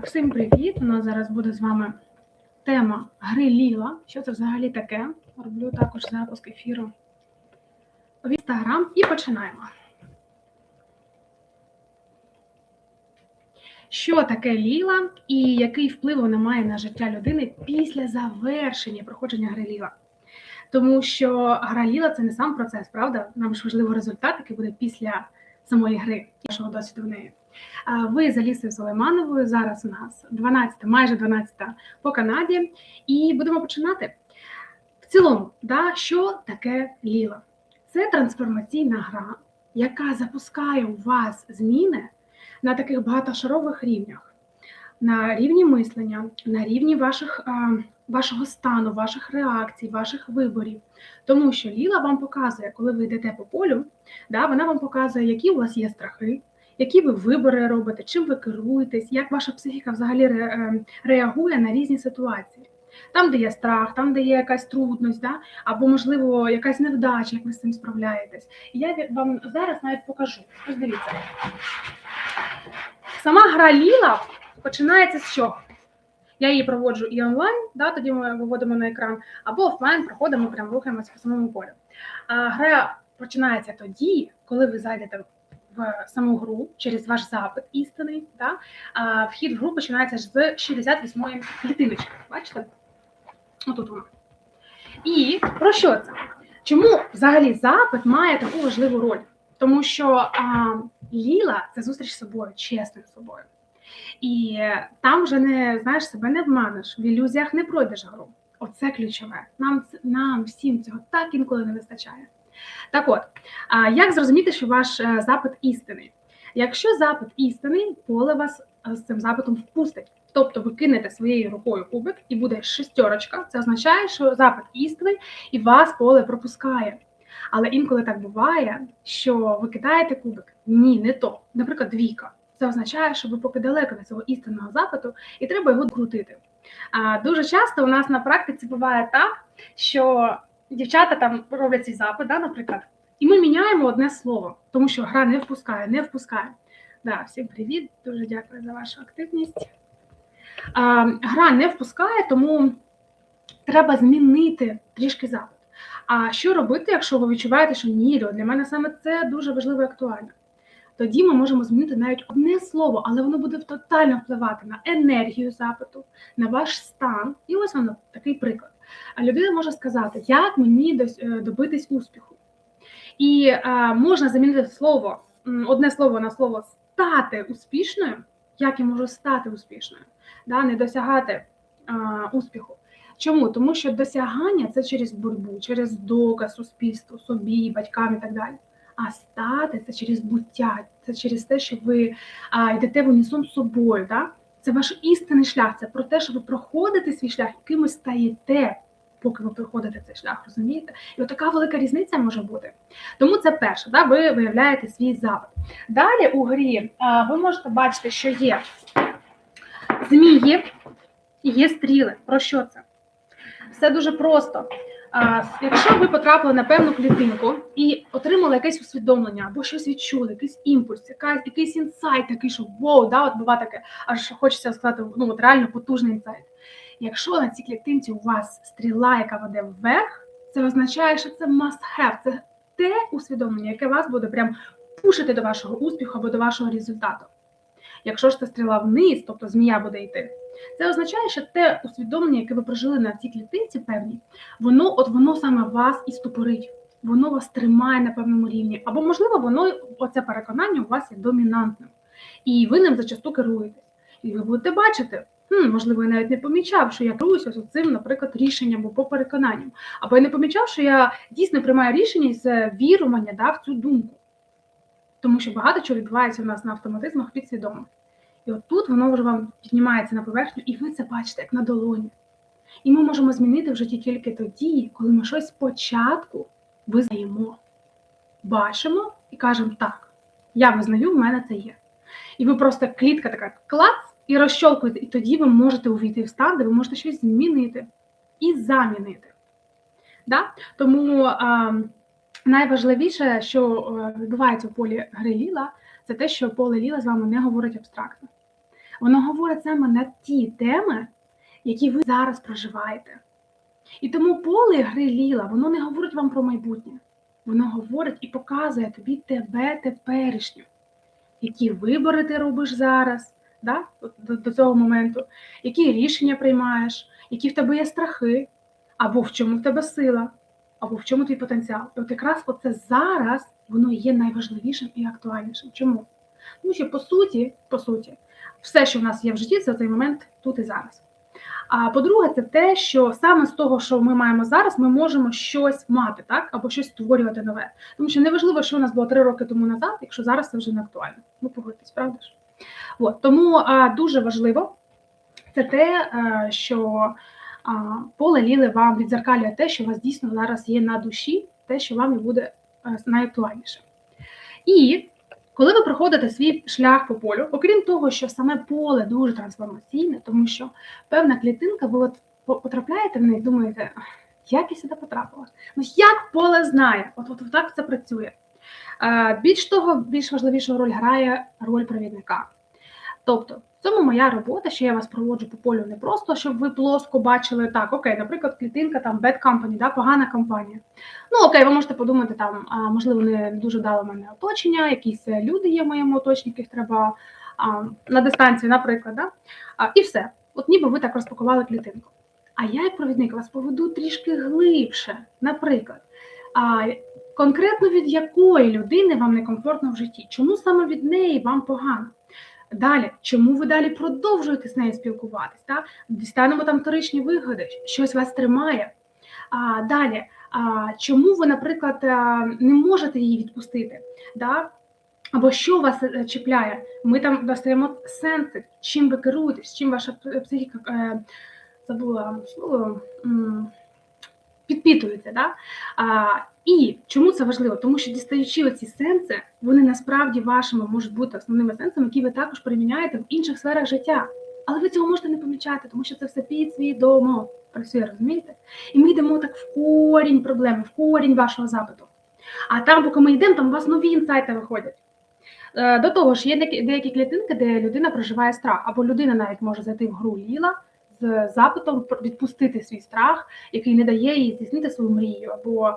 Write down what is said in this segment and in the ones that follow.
Так, всім привіт! У нас зараз буде з вами тема гри Ліла. Що це взагалі таке? Роблю також запуск ефіру в інстаграм і починаємо. Що таке Ліла і який вплив вона має на життя людини після завершення проходження гри Ліла? Тому що гра Ліла це не сам процес, правда? Нам ж важливо результат, який буде після самої гри, нашого досвіду в неї. Ви з Алісою Солеймановою. Зараз у нас 12, майже 12 по Канаді, і будемо починати. В цілому, да, що таке Ліла? Це трансформаційна гра, яка запускає у вас зміни на таких багатошарових рівнях, на рівні мислення, на рівні ваших, вашого стану, ваших реакцій, ваших виборів. Тому що Ліла вам показує, коли ви йдете по полю, да, вона вам показує, які у вас є страхи, які ви вибори робите, чим ви керуєтесь, як ваша психіка взагалі е, реагує на різні ситуації. Там, де є страх, там, де є якась трудність, да? або, можливо, якась невдача, як ви з цим справляєтесь. І я вам зараз навіть покажу. Ось дивіться. Сама гра Ліла починається з чого? Я її проводжу і онлайн, да, тоді ми виводимо на екран, або офлайн проходимо, прям рухаємося по самому полю. А гра починається тоді, коли ви зайдете в саму гру через ваш запит істинний. Да? А вхід в гру починається з 68-ї клітиночки. Бачите? Отут воно. І про що це? Чому взагалі запит має таку важливу роль? Тому що а, Ліла це зустріч з собою, чесною собою. І там вже не знаєш себе не обманеш, в ілюзіях не пройдеш гру. Оце ключове. Нам, нам всім цього так інколи не вистачає. Так от, як зрозуміти, що ваш е, запит істинний? Якщо запит істинний, поле вас е, з цим запитом впустить. Тобто ви кинете своєю рукою кубик і буде шестерочка. Це означає, що запит істинний і вас поле пропускає. Але інколи так буває, що ви кидаєте кубик. Ні, не то. Наприклад, двійка. Це означає, що ви поки далеко від цього істинного запиту, і треба його крутити. А дуже часто у нас на практиці буває так, що дівчата там роблять цей запит, да, наприклад, і ми міняємо одне слово, тому що гра не впускає, не впускає. Да, всім привіт, дуже дякую за вашу активність. А, гра не впускає, тому треба змінити трішки запит. А що робити, якщо ви відчуваєте, що ні, для мене саме це дуже важливо і актуально? Тоді ми можемо змінити навіть одне слово, але воно буде тотально впливати на енергію запиту, на ваш стан. І ось воно такий приклад. А людина може сказати, як мені е, добитись успіху. І е, можна замінити слово, одне слово на слово стати успішною. Як я можу стати успішною, да, не досягати е, успіху. Чому? Тому що досягання це через боротьбу, через доказ суспільству, собі, батькам і так далі. А стати це через буття, це через те, що ви а, йдете в унісон з собою. Да? Це ваш істинний шлях, це про те, що ви проходите свій шлях, яким ви стаєте, поки ви проходите цей шлях, розумієте? І отака велика різниця може бути. Тому це перше, да? ви виявляєте свій запит. Далі у грі ви можете бачити, що є змії і є стріли. Про що це? Все дуже просто. Якщо ви потрапили на певну клітинку і отримали якесь усвідомлення або щось відчули, якийсь імпульс, якась, якийсь інсайт, такий, що воу, да, от буває таке, аж хочеться сказати, ну от реально потужний інсайт. Якщо на цій клітинці у вас стріла, яка веде вверх, це означає, що це must have, це те усвідомлення, яке вас буде прям пушити до вашого успіху або до вашого результату. Якщо ж це стріла вниз, тобто змія буде йти, це означає, що те усвідомлення, яке ви прожили на цій клітинці певній, воно от воно саме вас і ступорить, воно вас тримає на певному рівні. Або, можливо, воно оце переконання у вас є домінантним, і ви ним зачасту керуєтесь. І ви будете бачити, хм, можливо, я навіть не помічав, що я керуюся ось цим, наприклад, рішенням або переконанням. Або я не помічав, що я дійсно приймаю рішення з вірування да, в цю думку. Тому що багато чого відбувається у нас на автоматизмах підсвідомо. І от тут воно вже вам піднімається на поверхню, і ви це бачите як на долоні. І ми можемо змінити в житті тільки тоді, коли ми щось спочатку визнаємо, бачимо і кажемо так, я визнаю, в мене це є. І ви просто клітка така клац і розщолкуєте, і тоді ви можете увійти в стан, де ви можете щось змінити і замінити. Да? Тому а, найважливіше, що е, відбувається в полі гри Ліла, це те, що поле Ліла з вами не говорить абстрактно. Воно говорить саме на ті теми, які ви зараз проживаєте. І тому поле гри Ліла, воно не говорить вам про майбутнє. Воно говорить і показує тобі тебе теперішню, які вибори ти робиш зараз, да? до, до цього моменту, які рішення приймаєш, які в тебе є страхи, або в чому в тебе сила, або в чому твій потенціал. І от якраз оце зараз воно є найважливішим і актуальнішим. Чому? Тому що по суті, по суті, все, що в нас є в житті, це цей момент тут і зараз. А по-друге, це те, що саме з того, що ми маємо зараз, ми можемо щось мати, так або щось створювати нове. Тому що неважливо, що у нас було три роки тому назад, якщо зараз це вже не актуально. Ну погодьтесь, правда ж? От тому а, дуже важливо це те, а, що а, поле ліли вам відзеркалює те, що у вас дійсно зараз є на душі, те, що вам і буде найактуальніше. І коли ви проходите свій шлях по полю, окрім того, що саме поле дуже трансформаційне, тому що певна клітинка, ви от потрапляєте в неї думаєте, як я сюди потрапила? Ну як поле знає? От, от, от так це працює. Більш того, більш важливішу роль грає роль провідника. Тобто, цьому моя робота, що я вас проводжу по полю не просто, щоб ви плоско бачили так, окей, наприклад, клітинка там bad company, да, погана компанія. Ну окей, ви можете подумати, там, можливо, не дуже дало мене оточення, якісь е, люди є в моєму оточенні, яких треба а, на дистанцію, наприклад, да? а, і все. От ніби ви так розпакували клітинку. А я, як провідник, вас поведу трішки глибше, наприклад. А, конкретно від якої людини вам некомфортно в житті? Чому саме від неї вам погано? Далі, чому ви далі продовжуєте з нею спілкуватись? Так? Дістанемо там вторичні вигоди, щось вас тримає. А, Далі, а, чому ви, наприклад, не можете її відпустити? Да? Або що вас е, чіпляє? Ми там достаємо сенси, чим ви керуєтесь, чим ваша психіка е, забула слово підпитується. Да? А, І чому це важливо? Тому що дістаючи оці сенси, вони насправді вашими можуть бути основними сенсами, які ви також приміняєте в інших сферах життя. Але ви цього можете не помічати, тому що це все підсвідомо працює, розумієте? І ми йдемо так в корінь проблеми, в корінь вашого запиту. А там, поки ми йдемо, там у вас нові інсайти виходять. Е, до того ж, є деякі клітинки, де людина проживає страх, або людина навіть може зайти в гру ліла з запитом відпустити свій страх, який не дає їй здійснити свою мрію, або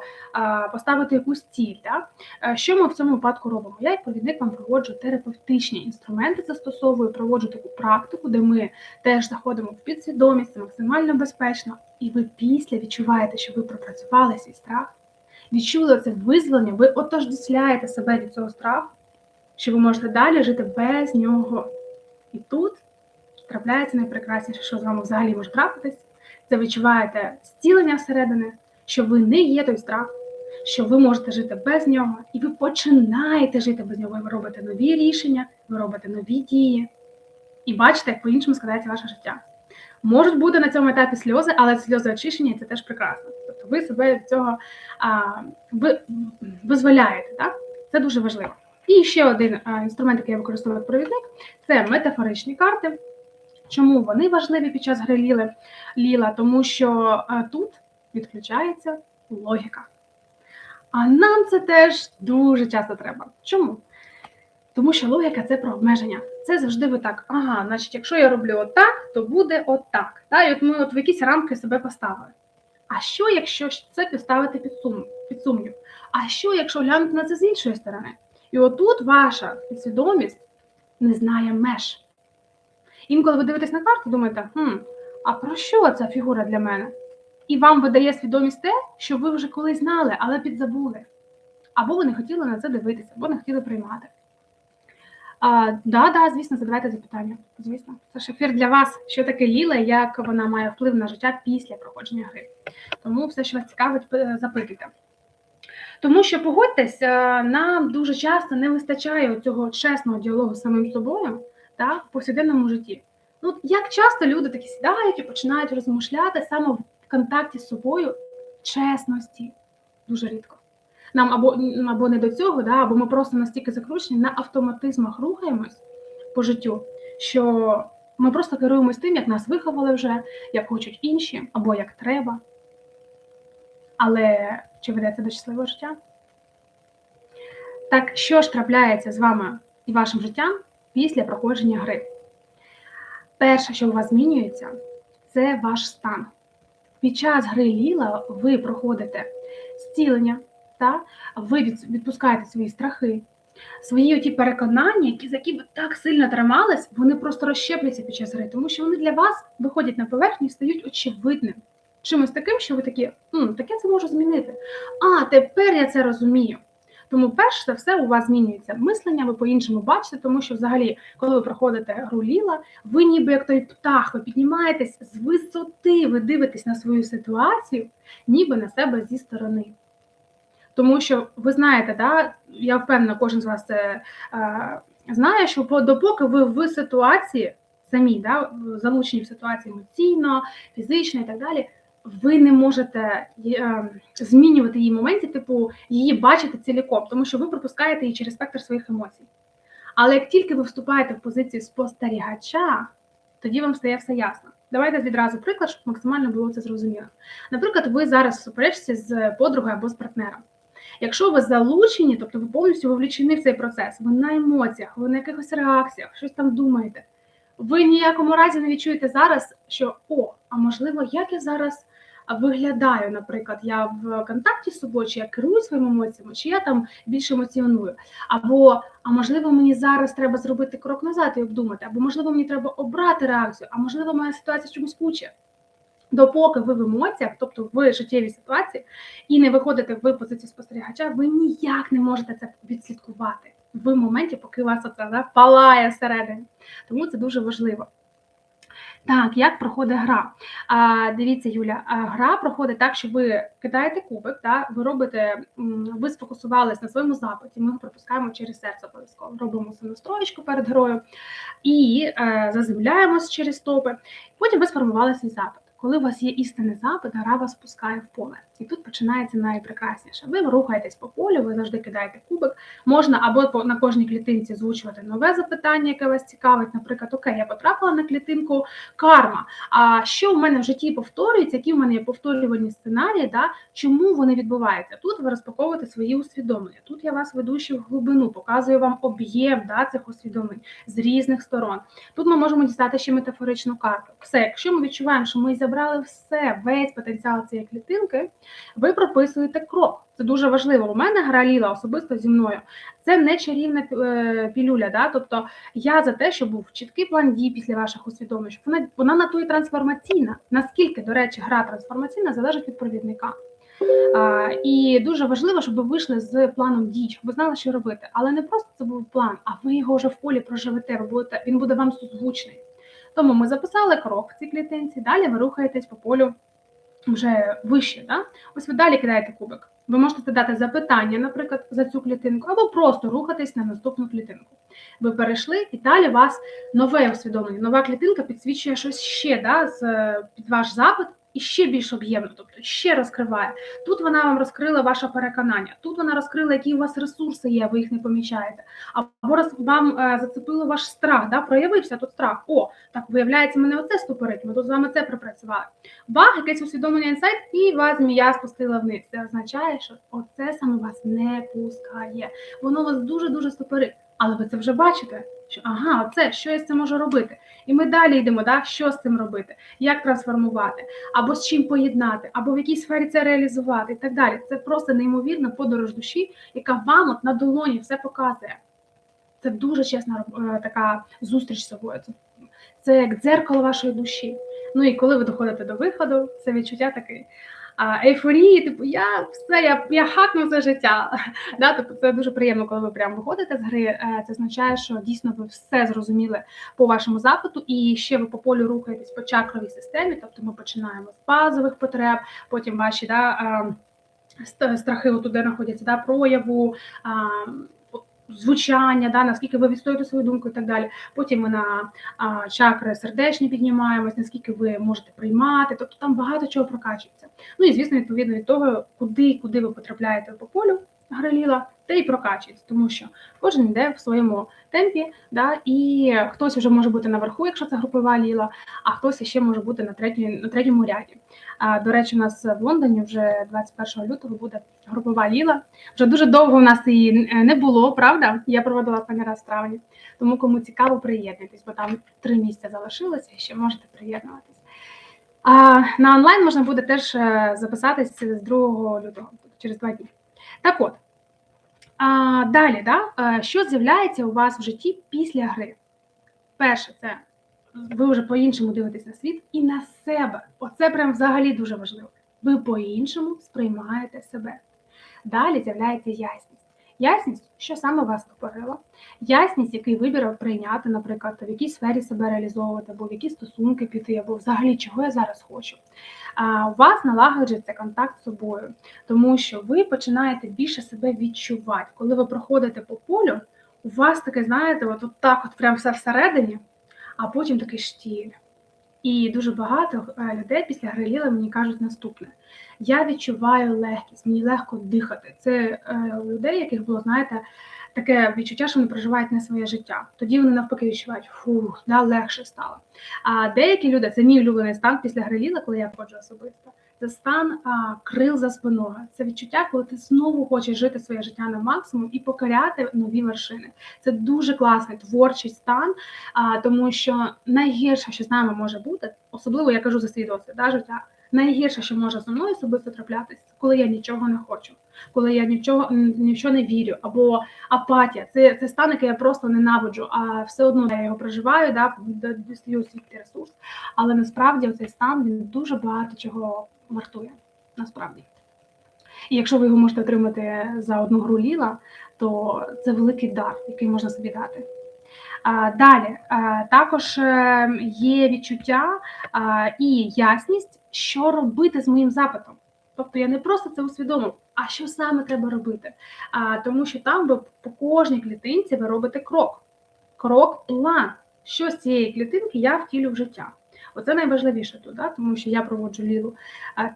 поставити якусь ціль. Да? Що ми в цьому випадку робимо? Я, як провідник, вам проводжу терапевтичні інструменти, застосовую, проводжу таку практику, де ми теж заходимо в підсвідомість, максимально безпечно, і ви після відчуваєте, що ви пропрацювали свій страх, відчули це визволення, ви отождествляєте себе від цього страху, що ви можете далі жити без нього. І тут трапляється найпрекрасніше, що з вами взагалі може трапитись. Це відчуваєте зцілення всередини, що ви не є той страх, що ви можете жити без нього, і ви починаєте жити без нього. І Ви робите нові рішення, ви робите нові дії. І бачите, як по-іншому складається ваше життя. Можуть бути на цьому етапі сльози, але сльози очищення це теж прекрасно. Тобто ви себе від цього а, ви, визволяєте. Так? Це дуже важливо. І ще один а, інструмент, який я використовую як провідник, це метафоричні карти. Чому вони важливі під час гри Ліли? Ліла? Тому що е, тут відключається логіка. А нам це теж дуже часто треба. Чому? Тому що логіка це про обмеження. Це завжди ви так. Ага, значить, якщо я роблю отак, то буде отак. Та? І от ми от в якісь рамки себе поставили. А що, якщо це підставити під сум, під сумнів? А що, якщо глянути на це з іншої сторони? І отут ваша підсвідомість не знає меж. Інколи ви дивитесь на карту, думаєте, хм, а про що ця фігура для мене? І вам видає свідомість те, що ви вже колись знали, але підзабули. Або ви не хотіли на це дивитися, або не хотіли приймати. А, Да, да, звісно, задавайте запитання. Звісно, це ж для вас, що таке ліла, як вона має вплив на життя після проходження гри. Тому все, що вас цікавить, запитуйте. Тому що погодьтесь, нам дуже часто не вистачає цього чесного діалогу з самим собою так, в повсякденному житті. Ну, Як часто люди такі сідають і починають розмишляти саме в контакті з собою чесності, дуже рідко. Нам або або не до цього, да, або ми просто настільки закручені, на автоматизмах рухаємось по життю, що ми просто керуємось тим, як нас виховали вже, як хочуть інші, або як треба. Але чи ведеться до щасливого життя? Так що ж трапляється з вами і вашим життям? Після проходження гри. перше, що у вас змінюється, це ваш стан. Під час гри Ліла ви проходите зцілення, та? ви відпускаєте свої страхи, свої оті переконання, які, за які ви так сильно тримались, вони просто розщепляться під час гри, тому що вони для вас виходять на поверхню і стають очевидним. Чимось таким, що ви такі, «М, таке це можу змінити. А, тепер я це розумію. Тому, перш за все, у вас змінюється мислення, ви по-іншому бачите, тому що взагалі, коли ви проходите гру ліла, ви ніби як той птах, ви піднімаєтесь з висоти, ви дивитесь на свою ситуацію, ніби на себе зі сторони. Тому що ви знаєте, да, я впевнена, кожен з вас це е, знає, що по- допоки ви в ситуації самі, да, залучені в ситуації емоційно, фізично і так далі, ви не можете е, змінювати її в моменті, типу її бачити ціліком, тому що ви пропускаєте її через спектр своїх емоцій. Але як тільки ви вступаєте в позицію спостерігача, тоді вам стає все ясно. Давайте відразу приклад, щоб максимально було це зрозуміло. Наприклад, ви зараз суперечці з подругою або з партнером. Якщо ви залучені, тобто ви повністю вовлічені в цей процес, ви на емоціях, ви на якихось реакціях, щось там думаєте, ви ніякому разі не відчуєте зараз, що о, а можливо, як я зараз виглядаю, наприклад, я в контакті з собою, чи я керую своїми емоціями, чи я там більше емоціоную. Або, а можливо, мені зараз треба зробити крок назад і обдумати, або можливо, мені треба обрати реакцію, а можливо, моя ситуація чомусь куче. Допоки ви в емоціях, тобто в життєвій ситуації, і не виходите в позицію спостерігача, ви ніяк не можете це відслідкувати в моменті, поки вас оце да, палає всередині. Тому це дуже важливо. Так, як проходить гра? А, Дивіться, Юля, а, гра проходить так, що ви кидаєте кубик, да, ви робите, ви сфокусувались на своєму запиті, ми його пропускаємо через серце обов'язково. Робимо самостроєчку перед грою і е, заземляємось через стопи. Потім ви сформували свій запит. Коли у вас є істинний запит, гра вас пускає в поле. І тут починається найпрекрасніше. Ви рухаєтесь по полю, ви завжди кидаєте кубик. Можна або на кожній клітинці озвучувати нове запитання, яке вас цікавить. Наприклад, окей, я потрапила на клітинку карма. А що в мене в житті повторюється, які в мене є повторювані сценарії, да? чому вони відбуваються? Тут ви розпаковуєте свої усвідомлення. Тут я вас веду ще в глибину, показую вам об'єм да, цих усвідомлень з різних сторон. Тут ми можемо дістати ще метафоричну карту. Все, якщо ми відчуваємо, що ми забрали все, весь потенціал цієї клітинки, ви прописуєте крок. Це дуже важливо. У мене гра ліла особисто зі мною. Це не чарівна е, пілюля. Да? Тобто я за те, щоб був чіткий план дій після ваших усвідомлень, щоб вона вона на то і трансформаційна. Наскільки, до речі, гра трансформаційна залежить від провідника. А, і дуже важливо, щоб ви вийшли з планом дій, щоб ви знали, що робити. Але не просто це був план, а ви його вже в полі проживете. Ви будете, він буде вам созвучний. Тому ми записали крок в цій клітинці, далі ви рухаєтесь по полю вже вище. Да? Ось ви далі кидаєте кубик. Ви можете задати запитання, наприклад, за цю клітинку, або просто рухатись на наступну клітинку. Ви перейшли, і далі у вас нове усвідомлення. Нова клітинка підсвічує щось ще да, з, під ваш запит і ще більш об'ємно, тобто ще розкриває. Тут вона вам розкрила ваше переконання, тут вона розкрила, які у вас ресурси є, ви їх не помічаєте. Або роз, вам е, зацепило ваш страх, да, проявився тут страх. О, так виявляється, мене оце ступорить, ми тут з вами це пропрацювали. Баг, якесь усвідомлення інсайт, і вас змія спустила вниз. Це означає, що оце саме вас не пускає. Воно вас дуже-дуже стопорить. Але ви це вже бачите, що ага, оце, що я з цим можу робити. І ми далі йдемо, да, що з цим робити, як трансформувати, або з чим поєднати, або в якій сфері це реалізувати і так далі. Це просто неймовірна подорож душі, яка вам от на долоні все показує. Це дуже чесна е, така зустріч з собою. Це, як дзеркало вашої душі. Ну і коли ви доходите до виходу, це відчуття таке ейфорії, типу, я все, я я хакну це життя. Да, тобто Це дуже приємно, коли ви прямо виходите з гри. Е, Це означає, що дійсно ви все зрозуміли по вашому запиту, і ще ви по полю рухаєтесь по чакровій системі. Тобто ми починаємо з базових потреб, потім ваші да, е, страхи отуди знаходяться, да, прояву. Звучання, да, наскільки ви відстоюєте свою думку і так далі. Потім ми на а, чакри сердечні піднімаємось, наскільки ви можете приймати, тобто там багато чого прокачується. Ну і звісно, відповідно від того, куди куди ви потрапляєте по полю граліла, те і прокачується, тому що кожен йде в своєму темпі, да, і хтось вже може бути наверху, якщо це групова ліла, а хтось ще може бути на третій, на третьому ряді. А, До речі, у нас в Лондоні вже 21 лютого буде групова ліла. Вже дуже довго у нас її не було, правда? Я проводила останній раз в травні. Тому кому цікаво, приєднуйтесь, бо там три місця залишилося і ще можете приєднуватись. А на онлайн можна буде теж е, записатись з 2 лютого, через два дні. Так от, а, далі, да, е, що з'являється у вас в житті після гри? Перше, це ви вже по-іншому дивитесь на світ і на себе. Оце прям взагалі дуже важливо. Ви по-іншому сприймаєте себе. Далі з'являється ясність. Ясність, що саме вас тупорило, ясність, який вибір прийняти, наприклад, в якій сфері себе реалізовувати, або в які стосунки піти, або взагалі чого я зараз хочу. А у вас налагоджується контакт з собою, тому що ви починаєте більше себе відчувати. Коли ви проходите по полю, у вас таке, знаєте, от, от так, от прям все всередині, а потім такий штіль. І дуже багато е, людей після гриліла мені кажуть наступне: я відчуваю легкість, мені легко дихати. Це е, у людей, яких було, знаєте, таке відчуття, що вони проживають не своє життя. Тоді вони навпаки відчувають, фух, да, легше стало. А деякі люди, це мій улюблений стан після гриліла, коли я входжу особисто. Це стан а, крил за спиною. Це відчуття, коли ти знову хочеш жити своє життя на максимум і покоряти нові вершини. Це дуже класний творчий стан, а, тому що найгірше, що з нами може бути, особливо я кажу за свій досвід да, життя. Найгірше, що може зі мною особисто траплятися, коли я нічого не хочу, коли я нічого ні в що не вірю, або апатія. Це це стан, який я просто ненавиджу, а все одно я його проживаю, да, дослію свій ресурс. Але насправді цей стан він дуже багато чого вартує. Насправді. І якщо ви його можете отримати за одну гру ліла, то це великий дар, який можна собі дати. Далі також е, є відчуття і ясність, що робити з моїм запитом. Тобто я не просто це усвідомив, а що саме треба робити. Тому що там ви по кожній клітинці ви робите крок. Крок, план. Що з цієї клітинки я втілю в життя. Оце найважливіше тут, да? тому що я проводжу лілу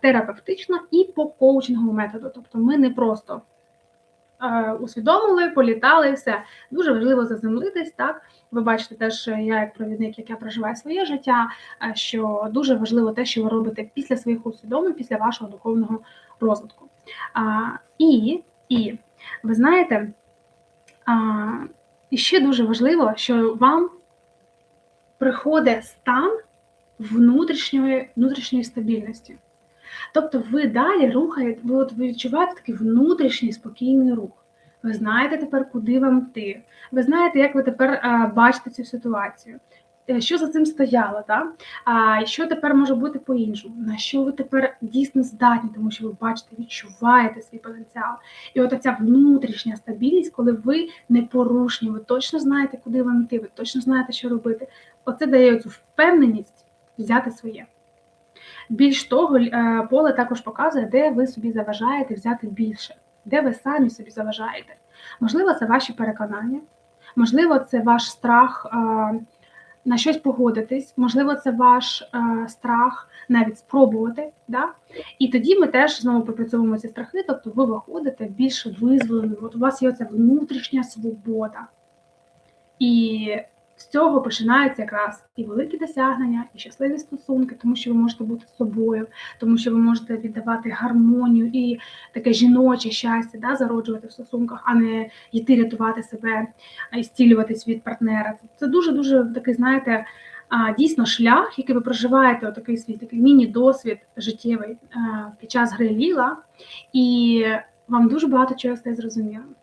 терапевтично і по коучинговому методу. Тобто ми не просто е, усвідомили, політали і все. Дуже важливо заземлитись, так? Ви бачите, теж я, як провідник, як я проживаю своє життя, що дуже важливо те, що ви робите після своїх усвідомлень, після вашого духовного розвитку. А, І, і ви знаєте, а, і ще дуже важливо, що вам приходить стан внутрішньої внутрішньої стабільності. Тобто ви далі рухаєте, ви от ви відчуваєте такий внутрішній спокійний рух. Ви знаєте тепер, куди вам йти. Ви знаєте, як ви тепер а, бачите цю ситуацію. Е, що за цим стояло, так? а що тепер може бути по-іншому? На що ви тепер дійсно здатні, тому що ви бачите, відчуваєте свій потенціал. І от ця внутрішня стабільність, коли ви непорушні, ви точно знаєте, куди вам йти, ви точно знаєте, що робити. Оце дає цю впевненість взяти своє. Більш того, е, поле також показує, де ви собі заважаєте взяти більше, де ви самі собі заважаєте. Можливо, це ваші переконання, можливо, це ваш страх е, на щось погодитись, можливо, це ваш е, страх навіть спробувати. Да? І тоді ми теж знову пропрацьовуємо ці страхи, тобто ви виходите більш визволені, от у вас є оця внутрішня свобода. І з цього починаються якраз і великі досягнення, і щасливі стосунки, тому що ви можете бути собою, тому що ви можете віддавати гармонію і таке жіноче щастя, да, зароджувати в стосунках, а не йти рятувати себе і стілюватись від партнера. Це дуже дуже такий, знаєте. Дійсно, шлях, який ви проживаєте, отакий свій такий міні-досвід життєвий під час гри Ліла, і вам дуже багато чого стає зрозумілим.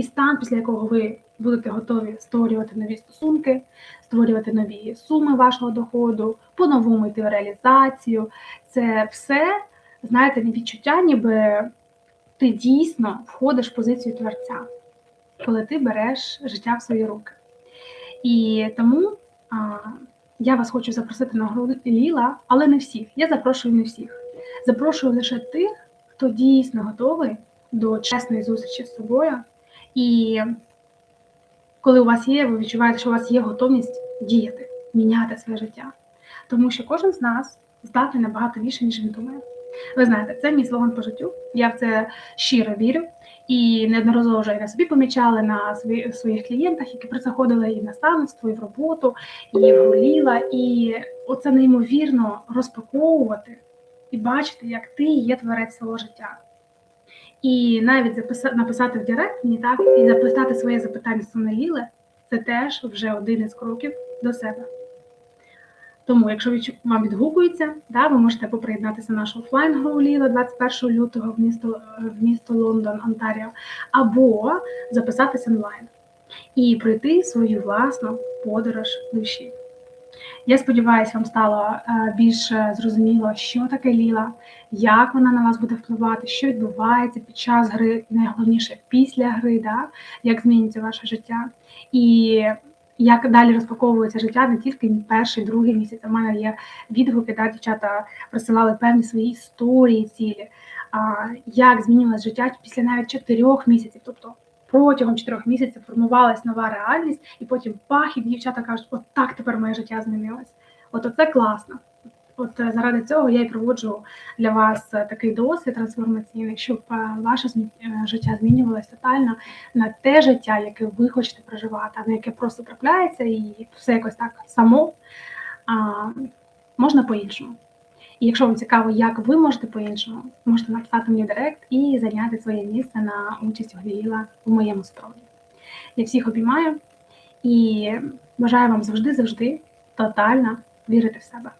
І стан, після якого ви будете готові створювати нові стосунки, створювати нові суми вашого доходу, по-новому йти в реалізацію. Це все, знаєте, відчуття, ніби ти дійсно входиш в позицію творця, коли ти береш життя в свої руки. І тому я вас хочу запросити на гру Ліла, але не всіх. Я запрошую не всіх. Запрошую лише тих, хто дійсно готовий до чесної зустрічі з собою. І коли у вас є, ви відчуваєте, що у вас є готовність діяти, міняти своє життя. Тому що кожен з нас здатний набагато більше, ніж він думає. Ви знаєте, це мій слоган по життю. Я в це щиро вірю. І неодноразово вже і на собі помічали на своїх клієнтах, які приходили і в наставництво, і в роботу, і в голіла. І оце неймовірно розпаковувати і бачити, як ти є творець свого життя. І навіть записати, написати в Директ мені так і записати своє запитання стосовно Ліли, це теж вже один із кроків до себе. Тому, якщо вам відгукується, да, ви можете поприєднатися на нашу офлайн-гру Ліла 21 лютого в місто, в місто Лондон, Онтаріо, або записатися онлайн і пройти свою власну подорож душі. Я сподіваюся, вам стало е, більш зрозуміло, що таке Ліла, як вона на вас буде впливати, що відбувається під час гри, найголовніше після гри, да, як зміниться ваше життя. І як далі розпаковується життя не тільки перший, другий місяць. У мене є відгуки, да, дівчата присилали певні свої історії, цілі, як змінилось життя після навіть чотирьох місяців. Тобто протягом чотирьох місяців формувалась нова реальність, і потім пах, і дівчата кажуть, от так тепер моє життя змінилось. От це класно. От е, заради цього я і проводжу для вас е, такий досвід трансформаційний, щоб е, ваше життя змінювалось тотально на те життя, яке ви хочете проживати, а не яке просто трапляється і все якось так само. А, можна по-іншому. І якщо вам цікаво, як ви можете по-іншому, можете написати мені в директ і зайняти своє місце на участь Гліла у моєму столі. Я всіх обіймаю і бажаю вам завжди-завжди тотально вірити в себе.